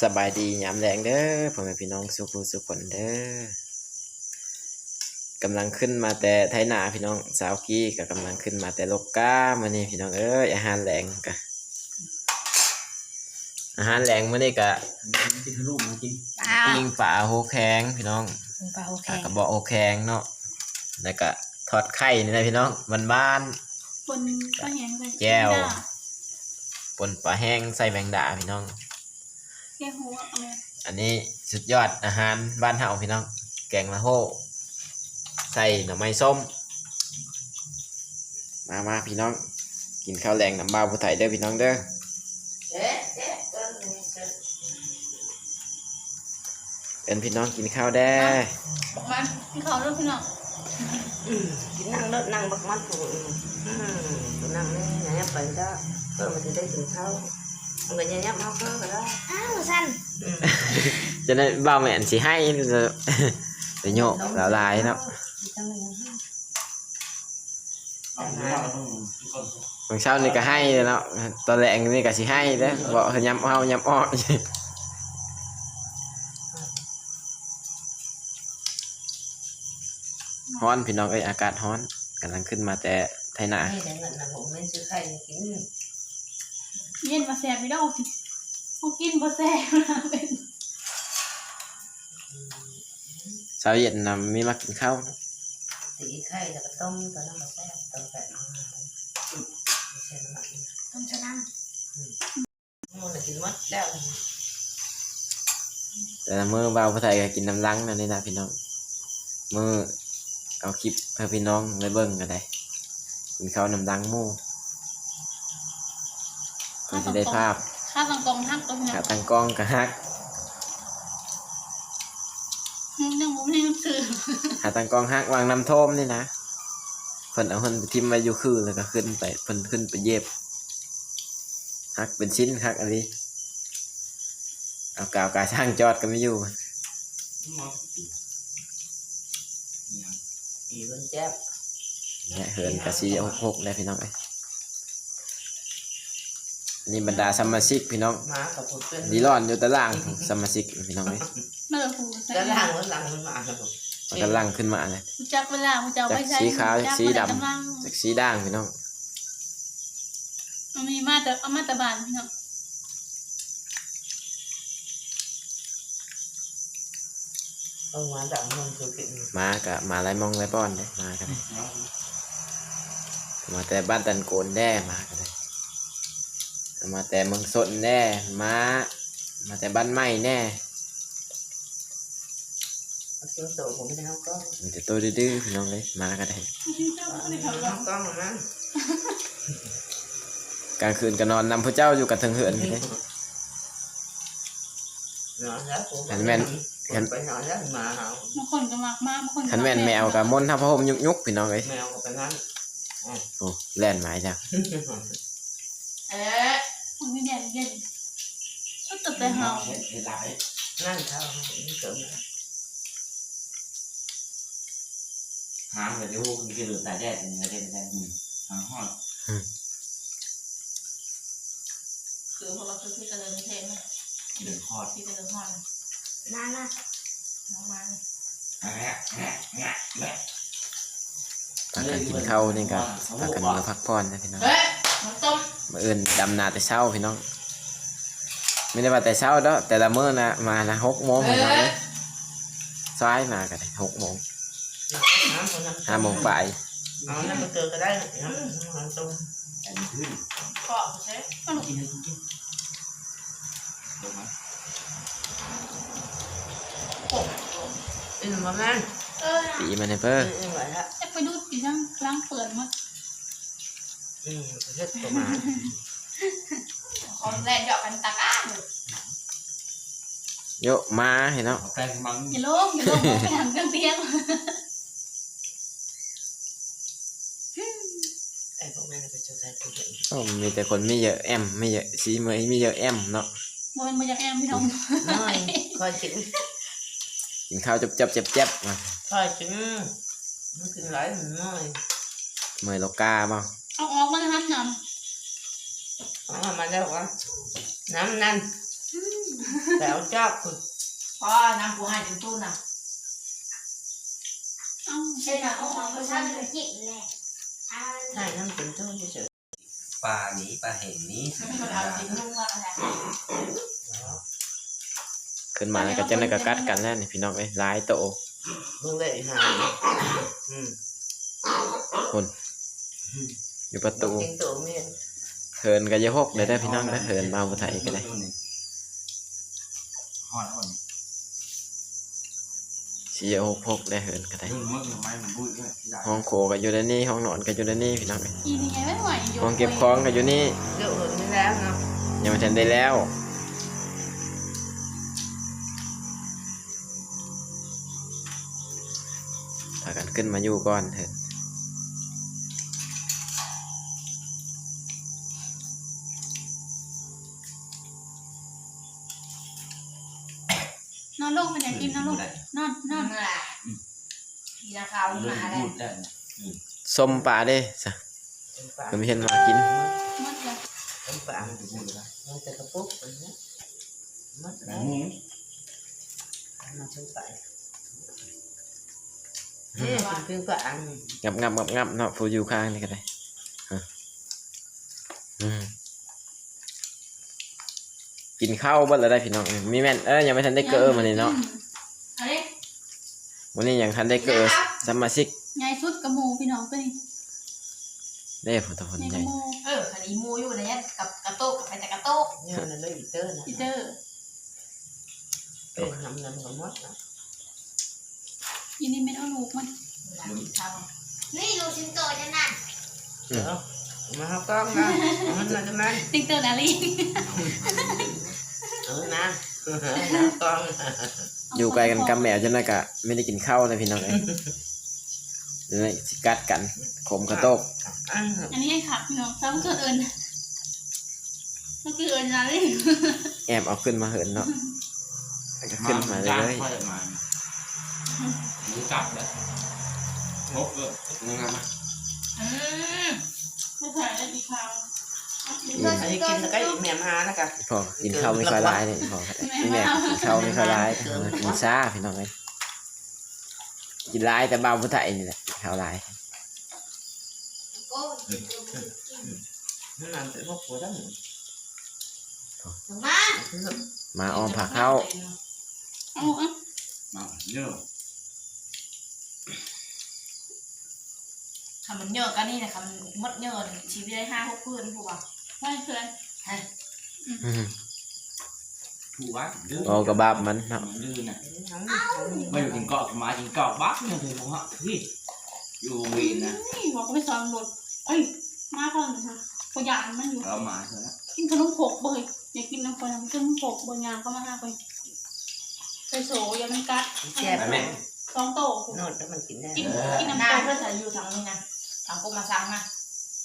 สบายดียามแดงเด้อพ่อแม่พี่น้องสุขุสุขคนเด้อกำลังขึ้นมาแต่ไทยนาพี่น้องสาวกี้ก็กำลังขึ้นมาแต่ลกก้ามานี่พี่น้องเอ้ยอาหารแรงกะอาหารแรงมื้อนี้กะกินลูกมากินอ้าวปิ้งปลาโฮแข็งพี่น้องปลาโอเคกะกระบอกโฮแข็งเนาะแล้วก็ทอดไข่นี่นะพี่น้องบ้านปนปลาแห้งไปแก้วๆปนปลาแห้งใส่แมงดาพี่น้อง แก้หัวเอาไหมอันนี้สุดยอดอาหารบ้านเฮาพี่น้อง แกงละโฮใส่หน่อไม้ส้ม มามาพี่น้อง กินข้าวแรงน้ำบ้าวผู้ไทยเด้อพี่น้องเด้อเป็นพี่น้องกินข้าวแด้บอกมันพี่เขาเรื่องพี่น้อง กินนั่งเลิศนั่งบักมัดผูอืมกูนั่งนี่เนี่ยไปได้เพื่อมันจะได้ถึงเท่ามันก็ยังยับเท่าเพื่อก็ได้อ้าวสั้นอืมจะได้บ้าวแม่นสิให้จะไปโยกละลายเนาะจังเลยยังให้เอาเนื้อเราต้องทุกคนบา งเช้านี่ก็ให้เนาะตอนแรงนี่ก็สิให้เด้อบอกเฮาย้ำเอาย้ำอ้อฮ้อนพี่น้องเอ้ยอากาศฮ้อนกำลังขึ้นมาแต่ไทยนาให้แต่ เงินนะผมไม่ซื้อไข่กินเย็นมาแซ่บไม่ได้พวกกินมาแซ่บนะเป็นเช้าเย็นนะมีมากินข้าวตีไข่แล้วก็ต้มตอนนั้นมาแซ่บต้มแบบนี้ไม่ใช่น้ำมันต้องชนะมันกินมัดแล้วแต่ละมื้อบ่าวผู้ไทยก็กินน้ำลังนั่นนี่นะพี่น้องมื้อเอาคลิปให้พี่น้องไปเบิ่งกันได้กินข้าวน้ำลังห มู่เพื่อจะได้ภาพข้าวตังกองทักตัวพี่น้ขาองตั้งกล้องกะฮักยังผมให้น้ำซื้อขาตั้งกล้องฮักวางน้ำท่มนี่นะเพิ่นเอาเพิ่นไปทิ่มไว้อยู่คือแล้วก็ขึ้นไปเพิ่นขึ้นไปเย็บฮักเป็นชิ้นฮักอะไรเอากาวกาช่างจอดก็ไม่อยู่อีวันแจ๊บเนี่ยเหินกะซีหกหกเลยพี่น้องเอ้ย นี่บรรดาสมาชิกพี่น้องมากับผมเป็นดีร้อนอยู่ตารางของสมาชิกพี่น้องเอ้ยมาเลยผูใส่แล้วล่างแล้วล่างมันมาครับผมมันกำลังขึ้นมาเลยจักเวลาผมจะเอาจากไปใช้สีขาวจากสีดกำลังำจากสีด่างพี่น้องมันมีมาแต่เอามาแต่บานพี่น้องเอามาดังมันคือกินมากะมาไล่มองไล่ป้อนเลยมากันเลยมาแต่บ้านตันโกนแด้มากันเลย มาแต่เมืองสนแน่มามาแต่บ้านไม้แน่เอาเชือกโตผมไม่ได้เอาก้อนมีแต่ตัวดื้อๆพี่น้องเลยมากันเลยเอาก้อนมานะกลางคืนก็นอนนำพระเจ้าอยู่กับเทิงเหือนพี่เลย นอนแล้วผมหันแม่นหันไปนอนแล้วมาเอาบางคนก็มากมากบางคนก็ขันแม่นแมวกับมนทับพระพรหมยุกยุกๆพี่น้องเลยแมวก็ไปนั่นโอ้แล่นหมายจ้ะ เอ๊ะ มันไม่เย็นเย็นก็ตึกแต่เฮาหลายนั่นเท่านี้เกิดมาหางแบบนี้พวกมันกินหรือตายแดดอย่างเงี้ยได้ไม่ได้หางหอดคือพวกเราคือที่กระเดินเทมเดือดหอดที่กระเดินหอนนั่นนะน้องมาแง่แง่แง่แง่พากันกินข้าวนี่กับพากันมาพักผ่อนนะพี่น้อง เฮ้ยน้ำ ต้มมื่ออื่นดำนาแต่เช้าพี่น้อง ไม่ได้มาแต่เช้าแล้วแต่ละมื้อนะมานะหกโมงพี่น้องเลยซ้ายมากันหกโมงน้ำคนน้ำห้าโมงบ่ายเอาน้ำมันเกิดก็ได้น้ำมันต้มอันนี้ขึ้นขอใช่ขนมกินให้กินลงมาอืมมาแม่เออตีมันให้เพิ่อืมมอืมไหวละจะไปดูกี่ช่างล้างเปิดมั้ง อืมเฮ็ดตัวมาขอแรงเดอกกันตะก้าโยกมาเห็นเนาะเอาแป้งมันอย่าลงอย่าลงไปทางเครื่องเตียงไอ้พวกแม่ไปเจอใครตัวเองโอ้มีแต่คนไม่เยอะแอมไม่เยอะสีเมย์ไม่เยอะแอมเนาะมันมาจากแอมพี่น้องน้อยคอยกินกินข้าวจับจับเจ็บเจ็บมาคอยกินมันกินหลายหน่อยเมย์โลกาบ้าง เอาออกมาทันนเอามาแล้ววะน้ำนั่นำแต่เอาจับคุณพอน้ำกูให้ถึงตู้น่ะเอ้าใช่ค่ะเอาของประชาชนกินแหละอ่าให้น้ำเป็นต้นเฉยปลาหนีปลาเห็นนี้ไม่คนเอาถึงลุงว่าอะไรขึ้นมาแล้วก็จะได้กระกัดกันแล้วนี่พี่น้องเอ้ยหลายโตๆมึงเลยหาอืมคน อยู่ประตูจริงตัวเมียนเหินก็อย่าหกเลยได้อพี่น้องได้อเหินมาบ่ไทยก็ได้ห่อนอ่อนสิอย่าหกหกได้เหินก็ได้มึงมึงไม้มันบุ้ยด้วยที่ได้ห้องโคก็อยู่ในนี่ห้องนอนก็อยู่ในนี่พี่น้องเอ้ยอีนี่ไงไม่ไหวโยห้องเก็บของก็อยู่นี่เดี๋ยวอื่นไม่แล้วเนาะยังไม่ทันได้แล้วพากันขึ้นมาอยู่ก่อนเถอะ นอนลงมันอยากกินนอนลงนอนนอนเมื่อทีนาคาวเริ่มมาอะไรพูดได้ส้มปลาเด้ซะเป็นปลาก็ไม่เห็นว่ากินหมดเลยเป็นปลาไม่พูดเลยมันจะกระปุกไปนะมัดแต่แล้วมึงมันเป็นปลาเนี่ยเป็นเพียงปลาอันงับงับงับงับเนาะผู้อยู่ข้างนี่ก็ได้ฮะอืม กินข้าวบ่แล้วได้พี่น้องมีแม่นเอ้ยยังไม่ทันได้เกอมันนี่เนาะอันนี้วันนี้ยังทันได้เกอสมาชิกใหญ่สุดกระหมูพี่น้องตัวนี้ได้ผลตผลใหญ่ใหกญ่ระหมูเออคันนี้มูอยู่ในนี้กับกระโตกกับไปแต่กระโตกเนี่ยมันเลยอีเตอร์นะอีเตอร์เป็นน้ำน้ำของมดนะอีนี่เป็นเอาลูกมันนี่ดูชิ้นโตจะนั่นเดี๋ยวมาเอากล้องนะมันมาทำไมติ๊กเตอร์นาลีเออ นะน้ำกล้องอยู่ไกลกันกับแมวจนน่ะกะไม่ได้กินข้าวเลยพี่น้องเอ้ยเลยสิกัดกันขมกระโตกอันอันนี้ให้ขับพี่น้องซ้ำเกิดเอิญมันคือเอิญนาลีแอบเอาขึ้นมาเหินเนาะแล้วก็ขึ้นมาเรื่อยค่อยมาหรือกลับแล้วพบเลยนึงไงมาอืมไม่ใส่ได้ดีคราว อันนี้กินแล้วก็อีแม่มาแล้วกันๆพอกินข้าวไม่ค่อยร้ายเลยพอก็ได้พี่แม่กินข้าวไม่ค่อยร้ายกินซ่าพี่น้องเอ้ยกินร้ายแต่เบาผู้ไทยนี่แหละกินข้าวร้ายโอ้ยนั่นมันเป็นพวกหัวตั้งถึงมามาออมผักเข้าเอาอะมาเยอะทำมันเยอะกันนี่นะคำมดเยอะชีวิตได้ห้าหกคืนพวกอะ ไม่เคยอืมถูกวะดื้อโอ้กระบาบมันเนาะดื้อน่ะไม่อยู่กินเกาะมากินเกาะบักเนี่ยเลยผมว่าพี่อยู่วีนนะนี่บอกก็ไปสอนบทเอ้ยมาก่อนนะพยานมันอยู่เรามาเถอะนะกินขนมโขกเบยอยากกินน้ำคนขนมโขกเบยยางก็มาห้าไปไปโสยังไม่กัดแซ่บแม่สองโตนวดแล้วมันกินได้กินกินหน้าน้ำตาลเพื่อนจะอยู่ทางนี้นะทางกูมาสั่งนะ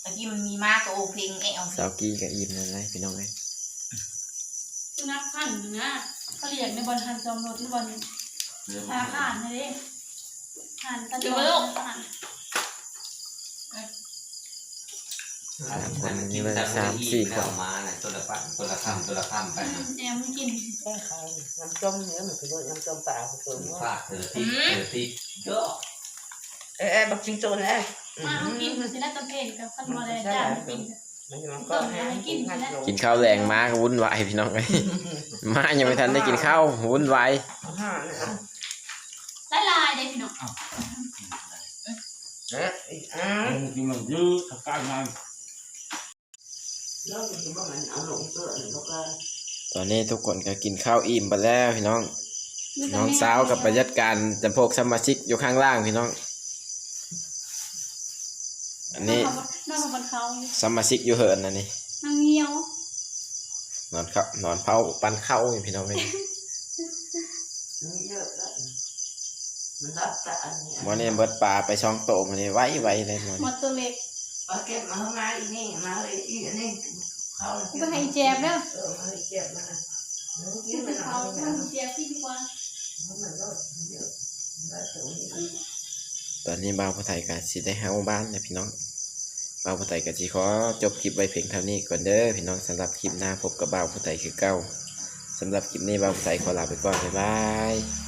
ตะกี้มันมีมากตัวโอเพลงเอลสาวกี้กับอิ่มนั่นเลยพี่น้องเอ้ยคือนักขันนะเขาเรียกในบอลทันจอมโรที่บอลเรื่องอาหารนะเด้หันตะจอมหันสามคนนี่เลยสามสี่คน มาน่ะตัวละปั้นตัวละคำตัวละคำไปแอมกินแค่เขาน้ำต้มเนื้อมันคือน้ำต้มปลาคือตัวฟาดเธอที่เธอที่เยอะ เอ๊ะบักจิงโจ้แล้วมาเอากินมันสิได้ตะเพนกับขันบอลเลยจ้ากินมันจะมันก็ให้กินงัดลงกินข้าวแรงมาก็วุ่นวายพี่น้องเอ้ยมายังไม่ทันได้กินข้าววุ่นวายห้าเนี่ยละลายได้พี่น้องเอ๊ะอีกอ้าวมึงกินมันยืดกับการงานแล้วมันจะว่ามันเอาลงเสื้อหรือก็ตอนนี้ทุกคนก็กินข้าวอิ่มไปแล้วพี่น้อง น้องสาวกับประยัดการจำพวกสมาชิกอยู่ข้างล่างพี่น้อง อันนี้นั่งกับบนเขาสมาชิกอยู่เหินอันนี้นั่งเงี้ยวนอนครับนอนเผาปันเข้าอยู่พี่น้องเลยมันเยอะแล้วมันรับแต่อันนี้วันนี้เบิดปลาไปช่องโตมาเลยไว้ไว้เลยมันหมดตัวเล็กปลาเก็บมาเข้ามาอีนี่มาเลยอีนี่เขาก็ให้แจบแล้วเออมาให้เจ็บมามันกิกินนมันเขาเอาให้แจบพี่ดีกว่า ตอนนี้บ่าวผู้ไทยกับสิได้เฮาบ้านนะพี่น้องบ่าวผู้ไทยกับสิขอจบคลิปไว้เพียงเท่านี้ก่อนเด้อพี่น้องสำหรับคลิปหน้าพบกับบ่าวผู้ไทยคือเก่าสำหรับคลิปนี้บ่าวพไทยขอลาไปก่อนบ๊ายบาย